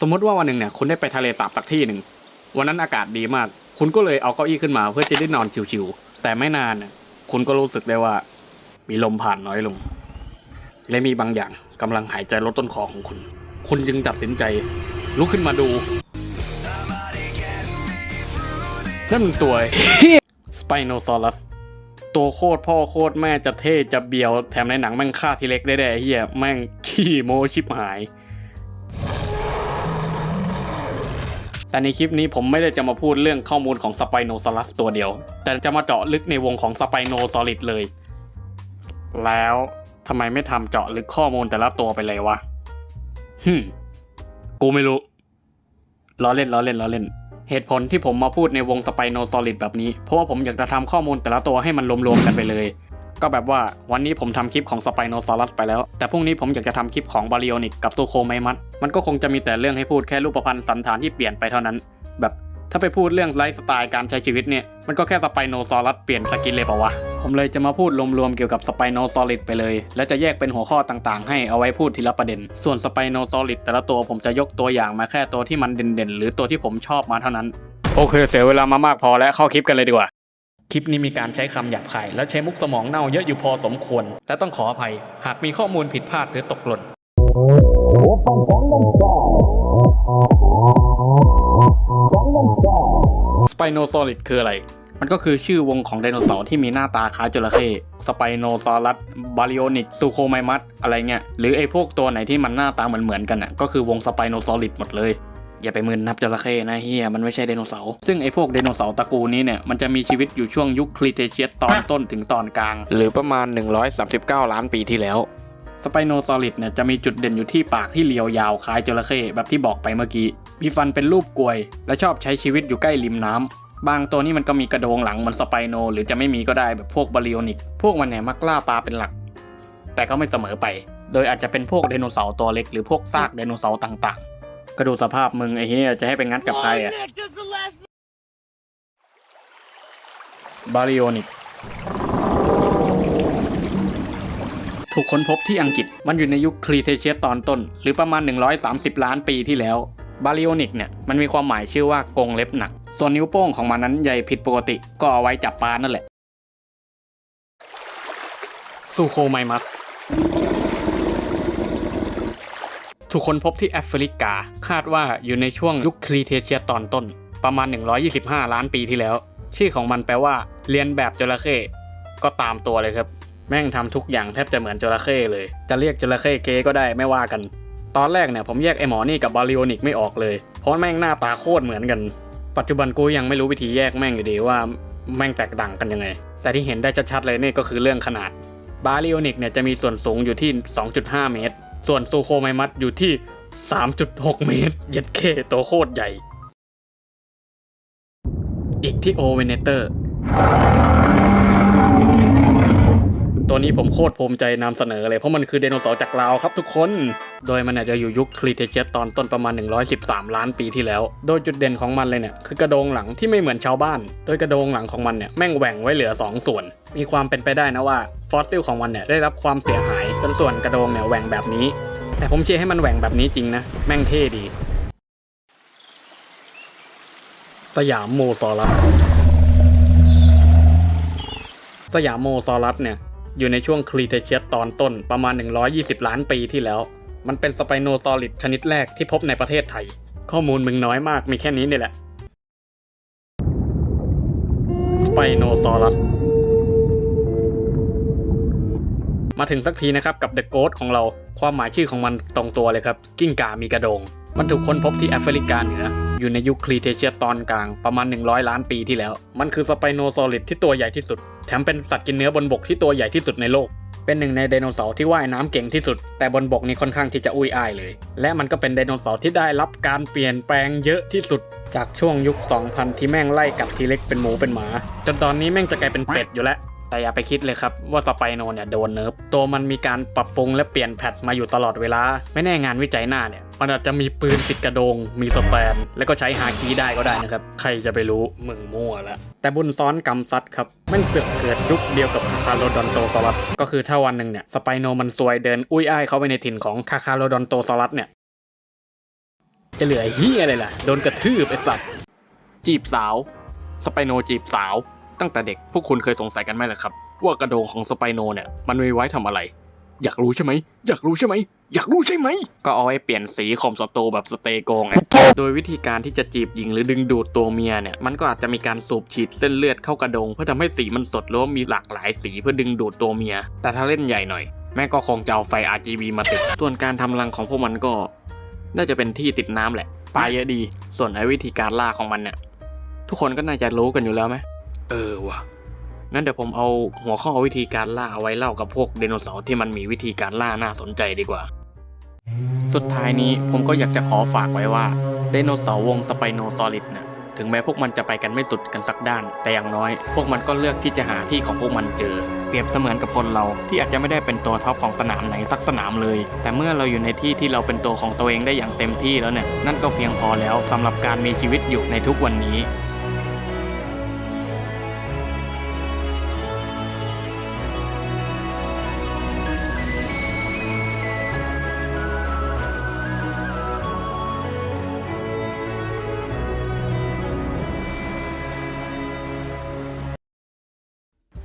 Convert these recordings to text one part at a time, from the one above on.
สมมติว่าวันหนึ่งเนี่ยคุณได้ไปทะเลสาบสักที่หนึ่งวันนั้นอากาศดีมาก คุณก็เลยเอาเก้าอี้ขึ้นมาเพื่อจะได้นอนชิวๆแต่ไม่นานเนี่ยคุณก็รู้สึกได้ว่า มีลมผ่านน้อยลง และมีบางอย่างกำลังหายใจลดต้นคอของคุณ คุณจึงตัดสินใจลุกขึ้นมาดูนั่นมันตัวสไปโนซอรัสตัวโคตรพ่อโคตรแม่จะเท่จะเบียว แถมในหนังแม่งฆ่าทีเล็กได้แด่เฮียแม่งขี้โมชิบหาย แต่ในคลิปนี้ผมไม่ได้จะมาพูดเรื่องข้อมูลของสไปโนซอรัสตัวเดียว แต่จะมาเจาะลึกในวงของสไปโนซอลิดเลย แล้วทำไมไม่ทำเจาะลึกข้อมูลแต่ละตัวไปเลยวะฮึมกูไม่รู้ล้อเล่นล้อเล่นล้อเล่น เหตุผลที่ผมมาพูดในวงสไปโนซอลิดแบบนี้ เพราะว่าผมอยากจะทำข้อมูลแต่ละตัวให้มันรวมๆกันไปเลย ก็แบบว่าวันนี้ผมทำคลิปของสไปโนซอรัสไปแล้ว แต่พรุ่งนี้ผมอยากจะทำคลิปของบาริโอนิกกับตูโคไมมัสมันก็คงจะมีแต่เรื่องให้พูดแค่รูปพันธ์สันฐานที่เปลี่ยนไปเท่านั้น แบบถ้าไปพูดเรื่องไลฟ์สไตล์การใช้ชีวิตเนี่ย มันก็แค่สไปโนซอรัสเปลี่ยนสกินเลยเปล่าวะ ผมเลยจะมาพูดรวมๆเกี่ยวกับสไปโนซอลิดไปเลย และจะแยกเป็นหัวข้อต่างๆ ให้เอาไว้พูดทีละประเด็น ส่วนสไปโนซอลิดแต่ละตัวผมจะยกตัวอย่างมาแค่ตัวที่มันเด่นๆ หรือตัวที่ผมชอบมาเท่านั้น โอเค เสียเวลามามากพอแล้วเข้าคลิปกันเลยดีกว่า คลิปนี้มีการใช้คำหยาบคาย และใช้มุกสมองเน่าเยอะอยู่พอสมควร และต้องขออภัย หากมีข้อมูลผิดพลาดหรือตกหล่นสไปโนซอลิดคืออะไร มันก็คือชื่อวงของไดโนเสาร์ที่มีหน้าตาคล้ายจระเข้สไปโนซอรัสบาริโอนิกซูโคไมมัสอะไรเงี้ย หรือไอ้พวกตัวไหนที่มันหน้าตาเหมือนเหมือนๆกันอะก็คือวงสไปโนซอลิดหมดเลย อย่าไปมึนนับจระเข้นะเฮียมันไม่ใช่ไดโนเสาร์ซึ่งไอ้พวกไดโนเสาร์ตระกูลนี้เนี่ยมันจะมีชีวิตอยู่ช่วงยุคครีเทเชียสตอนต้นถึงตอนกลาง หรือประมาณ 139 ล้านปีที่แล้วสไปโนซอลิดเนี่ยจะมีจุดเด่นอยู่ที่ปากที่เรียวยาวคล้ายจระเข้แบบที่บอกไปเมื่อกี้ มีฟันเป็นรูปกลวย และชอบใช้ชีวิตอยู่ใกล้ริมน้ำบางตัวนี่มันก็มีกระโดงหลังเหมันสไปโน หรือจะไม่มีก็ได้แบบพวกบาริโอนิก พวกมันเนี่ยมักล่าปลาเป็นหลัก แต่ก็ไม่เสมอไป โดยอาจจะเป็นพวกไดโนเสาร์ตัวเล็กหรือพวกซากไดโนเสาร์ต่างๆ ก็ดูสภาพมึงไอ้เหี้ยจะให้ไปงัดกับใครอะ Nick, this is the last บาริโอนิกถูกค้นพบที่อังกฤษ มันอยู่ในยุคครีเทเชียสตอนต้น หรือประมาณ 130 ล้านปีที่แล้ว บาริโอนิกเนี่ย มันมีความหมายชื่อว่ากรงเล็บหนัก ส่วนนิ้วโป้งของมันนั้นใหญ่ผิดปกติ ก็เอาไว้จับปลานั่นแหละ ซูโคไมมัส ถูกค้นพบที่แอฟริกา คาดว่าอยู่ในช่วงยุคครีเทเชียตอนต้น ประมาณ 125 ล้านปีที่แล้ว ชื่อของมันแปลว่า เรียนแบบจระเข้ก็ตามตัวเลยครับ แม่งทำทุกอย่างแทบจะเหมือนจระเข้เลย จะเรียกจระเข้เก๊ก็ได้ไม่ว่ากัน ตอนแรกเนี่ยผมแยกไอหมอนี่กับบาริโอนิกไม่ออกเลย เพราะแม่งหน้าตาโคตรเหมือนกัน ปัจจุบันกูยังไม่รู้วิธีแยกแม่งอยู่ดีว่าแม่งแตกต่างกันยังไง แต่ที่เห็นได้ชัดๆเลยนี่ก็คือเรื่องขนาดบาริโอนิกเนี่ยจะมีส่วนสูงอยู่ที่ 2.5 เมตร ส่วนซูโคไมมัสอยู่ที่ 3.6 เมตร เย็ดเคตัวโคตรใหญ่ อีกที่โอเวเนเตอร์ ตัวนี้ผมโคตรภูมิใจนำเสนอเลยเพราะมันคือไดโนเสาร์จากลาวครับทุกคน โดยมันจะอยู่ยุคครีเทเชียสตอนต้นประมาณ 113 ล้านปีที่แล้ว โดยจุดเด่นของมันเลยเนี่ยคือกระโดงหลังที่ไม่เหมือนชาวบ้าน โดยกระโดงหลังของมันเนี่ยแม่งแหว่งไว้เหลือ 2 ส่วน มีความเป็นไปได้นะว่าฟอสซิลของมันเนี่ยได้รับความเสียหายจนส่วนกระโดงเนี่ยแหว่งแบบนี้ แต่ผมเชื่อให้มันแหว่งแบบนี้จริงนะ แม่งเท่ดี สยามโมซอรัสสยามโมซอรัสเนี่ย อยู่ในช่วงครีเทเชียสตอนต้นประมาณ 120 ล้านปีที่แล้ว มันเป็นสไปโนซอลิดชนิดแรกที่พบในประเทศไทย ข้อมูลมึงน้อยมากมีแค่นี้นี่แหละสไปโนซอรัส มาถึงสักทีนะครับกับ The Ghost ของเราความหมายชื่อของมันตรงตัวเลยครับ กิ้งก่ามีกระโดง มันถูกค้นพบที่แอฟริกาเหนืออยู่ในยุคครีเทเชียสตอนกลางประมาณ 100 ล้านปีที่แล้ว มันคือสไปโนซอลิดที่ตัวใหญ่ที่สุด แถมเป็นสัตว์กินเนื้อบนบกที่ตัวใหญ่ที่สุดในโลก เป็นหนึ่งในไดโนเสาร์ที่ว่ายน้ำเก่งที่สุด แต่บนบกนี่ค่อนข้างที่จะอุ้ยอ้ายเลย และมันก็เป็นไดโนเสาร์ที่ได้รับการเปลี่ยนแปลงเยอะที่สุด จากช่วงยุค 2000 ที่แม่งไล่กัดทีเล็กเป็นหมูเป็นหมา จนตอนนี้แม่งจะกลายเป็นเป็ดอยู่แล้ว แต่อย่าไปคิดเลยครับว่าสไปโนเนี่ยโดนเนิร์ฟตัวมันมีการปรับปรุงและเปลี่ยนแพทมาอยู่ตลอดเวลา ไม่แน่งานวิจัยหน้าเนี่ย มันอาจจะมีปืนติดกระโดง มีสแตน แล้วก็ใช้ฮาคีได้ก็ได้นะครับ ใครจะไปรู้มึงมั่วละแต่บุญซ้อนกรรมซัดครับม่งเสือกเกิดยุคเดียวกับคาคาโรดอนโตซอรัสก็คือถ้าวันหนึ่งเนี่ยสไปโนมันซวยเดินอุ้ยอ้ายเข้าไปในถิ่นของคาคาโรดอนโตซอรัสเนี่ยจะเหลือเฮียอะไรล่ะโดนกระทืบไอสัตว์จีบสาว สไปโนจีบสาว ตั้งแต่เด็กพวกคุณเคยสงสัยกันไหมล่ะครับ ว่ากระโดงของสไปโนเนี่ยมันมีไว้ทำอะไร อยากรู้ใช่ไหมอยากรู้ใช่ไหมอยากรู้ใช่ไหม ก็เอาไว้เปลี่ยนสีคอมสโตแบบสเตโกงไงโดยวิธีการที่จะจีบหญิงหรือดึงดูดตัวเมียเนี่ย มันก็อาจจะมีการสูบฉีดเส้นเลือดเข้ากระโดง เพื่อทำให้สีมันสดหรือว่ามีหลากหลายสีเพื่อดึงดูดตัวเมีย แต่ถ้าเล่นใหญ่หน่อย แม่ก็คงจะเอาไฟ RGB มาติด ส่วนการทำรังของพวกมันก็ น่าจะเป็นที่ติดน้ำแหละปลาเยอะดี ส่วนไอ้วิธีการล่าของมันเนี่ยทุกคนก็น่าจะรู้กันอยู่แล้วไหม เออว่ะงั้นเดี๋ยวผมเอาหัวข้อวิธีการล่าเอาไว้เล่ากับพวกไดโนเสาร์ที่มันมีวิธีการล่าน่าสนใจดีกว่า สุดท้ายนี้ผมก็อยากจะขอฝากไว้ว่าไดโนเสาร์วงสไปโนซอลิดเนี่ยถึงแม้พวกมันจะไปกันไม่สุดกันสักด้าน แต่อย่างน้อย พวกมันก็เลือกที่จะหาที่ของพวกมันเจอ เปรียบเสมือนกับคนเราที่อาจจะไม่ได้เป็นตัวท็อปของสนามไหนสักสนามเลย แต่เมื่อเราอยู่ในที่ที่เราเป็นตัวของตัวเองได้อย่างเต็มที่แล้วเนี่ยนั่นก็เพียงพอแล้วสำหรับการมีชีวิตอยู่ในทุกวันนี้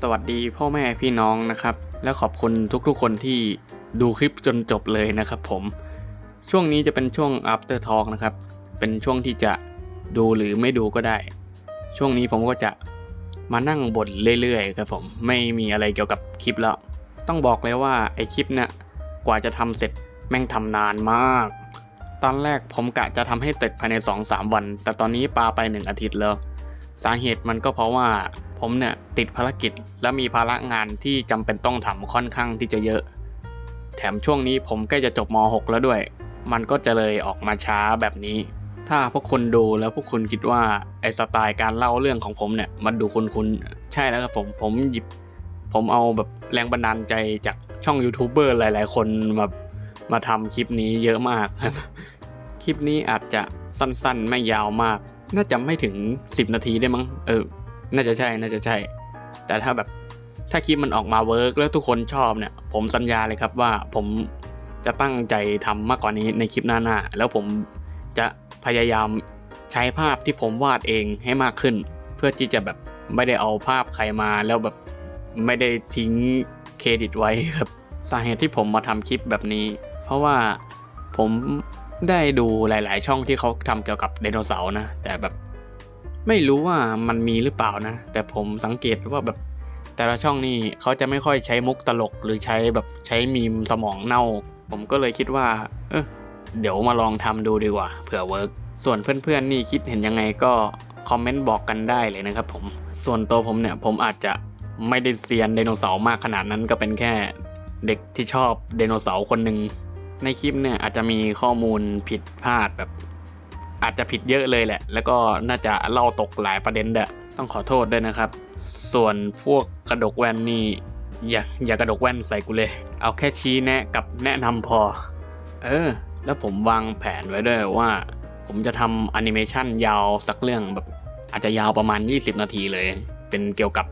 สวัสดีพ่อแม่พี่น้องนะครับ และขอบคุณทุกๆคนที่ดูคลิปจนจบเลยนะครับผม ช่วงนี้จะเป็นช่วง after talk นะครับ เป็นช่วงที่จะดูหรือไม่ดูก็ได้ ช่วงนี้ผมก็จะมานั่งบ่นเรื่อยๆครับผม ไม่มีอะไรเกี่ยวกับคลิปแล้ว ต้องบอกเลยว่าไอคลิปเนี่ยกว่าจะทำเสร็จแม่งทำนานมาก ตอนแรกผมกะจะทำให้เสร็จภายใน 2-3 วัน แต่ตอนนี้ปาไป 1 อาทิตย์แล้ว สาเหตุมันก็เพราะว่า ผมเนี่ยติดภารกิจและมีภาระงานที่จำเป็นต้องทำค่อนข้างที่จะเยอะ แถมช่วงนี้ผมใกล้จะจบม .6 แล้วด้วย มันก็จะเลยออกมาช้าแบบนี้ ถ้าพวกคุณดูแล้วพวกคุณคิดว่าไอสไตล์การเล่าเรื่องของผมเนี่ยมันดูคุ้นๆใช่แล้วครับผมผมหยิบ ผมเอาแบบแรงบันดาลใจจากช่องยูทูบเบอร์หลาย ๆ คนมามาทำคลิปนี้เยอะมากครับคลิปนี้อาจจะสั้นๆ ไม่ยาวมาก น่าจะไม่ถึง 10 นาทีได้มั้ง เออ น่าจะใช่น่าจะใช่ แต่ถ้าแบบถ้าคลิปมันออกมาเวิร์กแล้วทุกคนชอบเนี่ย ผมสัญญาเลยครับว่าผมจะตั้งใจทำมากกว่านี้ในคลิปหน้าๆแล้วผมจะพยายามใช้ภาพที่ผมวาดเองให้มากขึ้น เพื่อที่จะแบบไม่ได้เอาภาพใครมาแล้วแบบไม่ได้ทิ้งเครดิตไว้ครับสาเหตุที่ผมมาทำคลิปแบบนี้ เพราะว่าผมได้ดูหลาย ๆ ช่องที่เขาทำเกี่ยวกับไดโนเสาร์นะ แต่แบบ ไม่รู้ว่ามันมีหรือเปล่านะ แต่ผมสังเกตว่าแบบแต่ละช่องนี่เขาจะไม่ค่อยใช้มุกตลกหรือใช้แบบใช้มีมสมองเน่า ผมก็เลยคิดว่า เออเดี๋ยวมาลองทำดูดีกว่าเผื่อเวิร์กส่วนเพื่อนๆนี่คิดเห็นยังไงก็คอมเมนต์บอกกันได้เลยนะครับผม ส่วนตัวผมเนี่ยผมอาจจะไม่ได้เซียนไดโนเสาร์มากขนาดนั้นก็เป็นแค่เด็กที่ชอบไดโนเสาร์คนหนึ่งในคลิปเนี่ยอาจจะมีข้อมูลผิดพลาดแบบ อาจจะผิดเยอะเลยแหละ แล้วก็น่าจะเล่าตกหลายประเด็นเด้ต้องขอโทษด้วยนะครับ ส่วนพวกกระดกแว่นนี่อย่าอย่ากระดกแว่นใส่กูเลย เอาแค่ชี้แนะกับแนะนำพอ เออ แล้วผมวางแผนไว้ด้วยว่า ผมจะทำแอนิเมชันยาวสักเรื่องแบบ อาจจะยาวประมาณ 20 นาทีเลย เป็นเกี่ยวกับ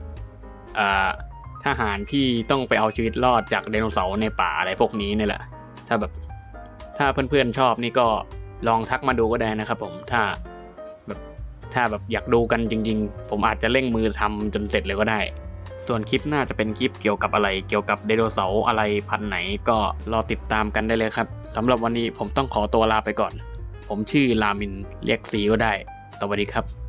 ทหารที่ต้องไปเอาชีวิตรอดจากไดโนเสาร์ในป่าอะไรพวกนี้นี่แหละ ถ้าแบบ ถ้าเพื่อนๆชอบนี่ก็ ลองทักมาดูก็ได้นะครับผมถ้าแบบถ้าแบบอยากดูกันจริง ๆ ผมอาจจะเร่งมือทำจนเสร็จเลยก็ได้ ส่วนคลิปหน้าจะเป็นคลิปเกี่ยวกับอะไร เกี่ยวกับไดโนเสาร์อะไรพันไหนก็รอติดตามกันได้เลยครับสำหรับวันนี้ผมต้องขอตัวลาไปก่อน ผมชื่อลามินเรียกสีก็ได้ สวัสดีครับ